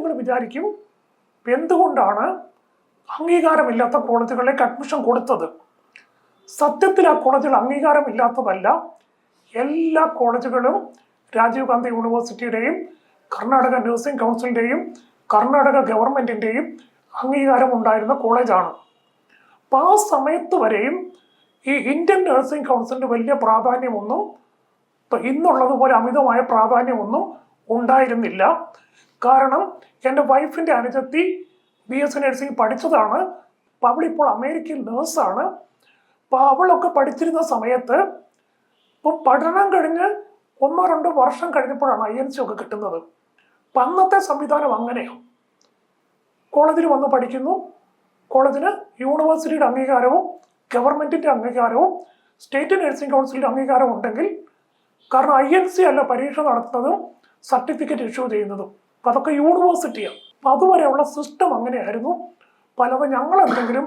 നിങ്ങൾ വിചാരിക്കും എന്തുകൊണ്ടാണ് അംഗീകാരമില്ലാത്ത കോളേജുകളിലേക്ക് അഡ്മിഷൻ കൊടുത്തത്? സത്യത്തിൽ ആ കോളേജുകൾ അംഗീകാരമില്ലാത്തതല്ല. എല്ലാ കോളേജുകളും രാജീവ് ഗാന്ധി യൂണിവേഴ്സിറ്റിയുടെയും കർണാടക നഴ്സിംഗ് കൗൺസിലിന്റെയും കർണാടക ഗവൺമെന്റിന്റെയും അംഗീകാരം ഉണ്ടായിരുന്ന കോളേജാണ്. അപ്പം ആ സമയത്ത് വരെയും ഈ ഇന്ത്യൻ നഴ്സിംഗ് കൗൺസിലിന് വലിയ പ്രാധാന്യമൊന്നും ഇപ്പം ഇന്നുള്ളതുപോലെ അമിതമായ പ്രാധാന്യമൊന്നും ഉണ്ടായിരുന്നില്ല. കാരണം എന്റെ വൈഫിന്റെ അനുജത്തി ബി എസ് നഴ്സിംഗ് പഠിച്ചതാണ്. അപ്പം അവളിപ്പോൾ അമേരിക്കയിൽ നേഴ്സാണ് അപ്പോൾ അവളൊക്കെ പഠിച്ചിരുന്ന സമയത്ത് ഇപ്പം പഠനം കഴിഞ്ഞ് ഒന്നോ രണ്ടോ വർഷം കഴിഞ്ഞപ്പോഴാണ് ഐ എൻ സി ഒക്കെ കിട്ടുന്നത്. അപ്പം അന്നത്തെ സംവിധാനം അങ്ങനെയാണ് കോളേജിൽ വന്ന് പഠിക്കുന്നു. കോളേജിന് യൂണിവേഴ്സിറ്റിയുടെ അംഗീകാരവും ഗവൺമെന്റിന്റെ അംഗീകാരവും സ്റ്റേറ്റ് നഴ്സിംഗ് കൗൺസിലിന്റെ അംഗീകാരവും ഉണ്ടെങ്കിൽ കാരണം ഐ എൻ സി അല്ല പരീക്ഷ നടത്തുന്നതും സർട്ടിഫിക്കറ്റ് ഇഷ്യൂ ചെയ്യുന്നതും. അതൊക്കെ യൂണിവേഴ്സിറ്റിയാണ് അപ്പം അതുവരെയുള്ള സിസ്റ്റം അങ്ങനെയായിരുന്നു. പലത് ഞങ്ങൾ എന്തെങ്കിലും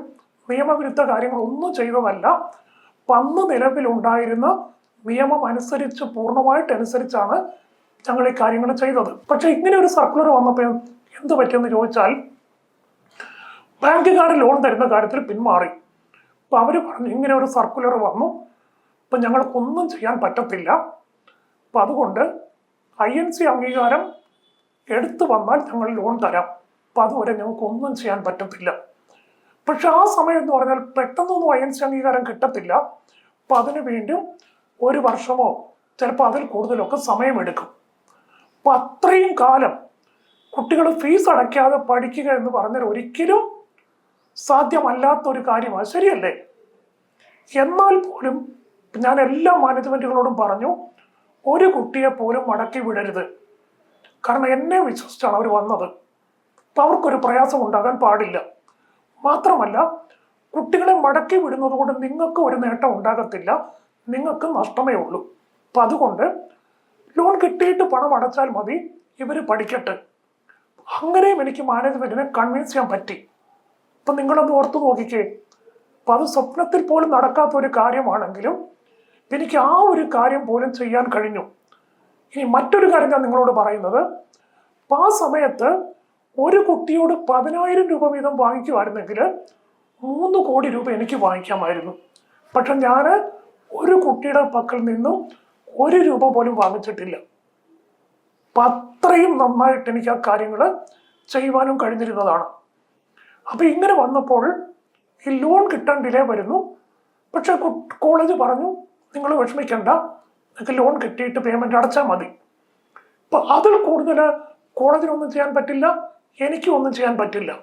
നിയമവിരുദ്ധ കാര്യങ്ങളൊന്നും ചെയ്തതല്ല. പന്ന് നിലവിലുണ്ടായിരുന്ന നിയമം അനുസരിച്ച് പൂർണമായിട്ട് അനുസരിച്ചാണ് ഞങ്ങൾ ഈ കാര്യങ്ങൾ ചെയ്തത്. പക്ഷെ ഇങ്ങനെ ഒരു സർക്കുലർ വന്നപ്പോൾ എന്ത് പറ്റിയെന്ന് ചോദിച്ചാൽ ബാങ്കുകാർ ലോൺ തരുന്ന കാര്യത്തിൽ പിന്മാറി. അപ്പം അവർ പറഞ്ഞു ഇങ്ങനെ ഒരു സർക്കുലർ വന്നു. അപ്പം ഞങ്ങൾക്കൊന്നും ചെയ്യാൻ പറ്റത്തില്ല. അപ്പം അതുകൊണ്ട് ഐ എൻ സി അംഗീകാരം എടുത്തു വന്നാൽ ഞങ്ങൾ ലോൺ തരാം. അപ്പം അതുവരെ ഞങ്ങൾക്ക് ഒന്നും ചെയ്യാൻ പറ്റത്തില്ല. പക്ഷെ ആ സമയം എന്ന് പറഞ്ഞാൽ പെട്ടെന്നൊന്നും അയൻസ് അംഗീകാരം കിട്ടത്തില്ല. അപ്പം അതിന് വീണ്ടും ഒരു വർഷമോ ചിലപ്പോൾ അതിൽ കൂടുതലൊക്കെ സമയമെടുക്കും. അപ്പം അത്രയും കാലം കുട്ടികൾ ഫീസ് അടയ്ക്കാതെ പഠിക്കുക എന്ന് പറഞ്ഞാൽ ഒരിക്കലും സാധ്യമല്ലാത്ത ഒരു കാര്യമാണ് ശരിയല്ലേ? എന്നാൽ പോലും ഞാൻ എല്ലാ മാനേജ്മെന്റുകളോടും പറഞ്ഞു ഒരു കുട്ടിയെ പോലും മടക്കി വിടരുത്. കാരണം എന്നെ വിശ്വസിച്ചാണ് അവർ വന്നത്. അപ്പം അവർക്കൊരു പ്രയാസം ഉണ്ടാകാൻ പാടില്ല. മാത്രമല്ല കുട്ടികളെ മടക്കി വിടുന്നത് കൊണ്ട് നിങ്ങൾക്ക് ഒരു നേട്ടം ഉണ്ടാകത്തില്ല. നിങ്ങൾക്ക് നഷ്ടമേ ഉള്ളൂ. അപ്പം അതുകൊണ്ട് ലോൺ കിട്ടിയിട്ട് പണം അടച്ചാൽ മതി. ഇവർ പഠിക്കട്ടെ. അങ്ങനെയും എനിക്ക് മാനേജ്മെന്റിനെ കൺവിൻസ് ചെയ്യാൻ പറ്റി. അപ്പം നിങ്ങളൊന്ന് ഓർത്തു നോക്കിക്കേ. അപ്പം അത് സ്വപ്നത്തിൽ പോലും നടക്കാത്ത ഒരു കാര്യമാണെങ്കിലും എനിക്ക് ആ ഒരു കാര്യം പോലും ചെയ്യാൻ കഴിഞ്ഞു. ഇനി മറ്റൊരു കാര്യം ഞാൻ നിങ്ങളോട് പറയുന്നത്. അപ്പം ആ സമയത്ത് ഒരു കുട്ടിയോട് പതിനായിരം രൂപ വീതം വാങ്ങിക്കുമായിരുന്നെങ്കിൽ മൂന്ന് കോടി രൂപ എനിക്ക് വാങ്ങിക്കാമായിരുന്നു. പക്ഷെ ഞാൻ ഒരു കുട്ടിയുടെ പക്കൽ നിന്നും ഒരു രൂപ പോലും വാങ്ങിച്ചിട്ടില്ല. അപ്പം അത്രയും നന്നായിട്ട് എനിക്ക് ആ കാര്യങ്ങൾ ചെയ്യുവാനും കഴിഞ്ഞിരുന്നതാണ്. അപ്പം ഇങ്ങനെ വന്നപ്പോൾ ഈ ലോൺ കിട്ടാൻ ഡിലേ വരുന്നു. പക്ഷെ കോളേജ് പറഞ്ഞു നിങ്ങൾ വിഷമിക്കണ്ട. നിങ്ങൾക്ക് ലോൺ കിട്ടിയിട്ട് പേയ്മെന്റ് അടച്ചാൽ മതി. അപ്പൊ അതിൽ കൂടുതൽ കോടതിയിലൊന്നും ചെയ്യാൻ പറ്റില്ല എനിക്കും ഒന്നും ചെയ്യാൻ പറ്റില്ല.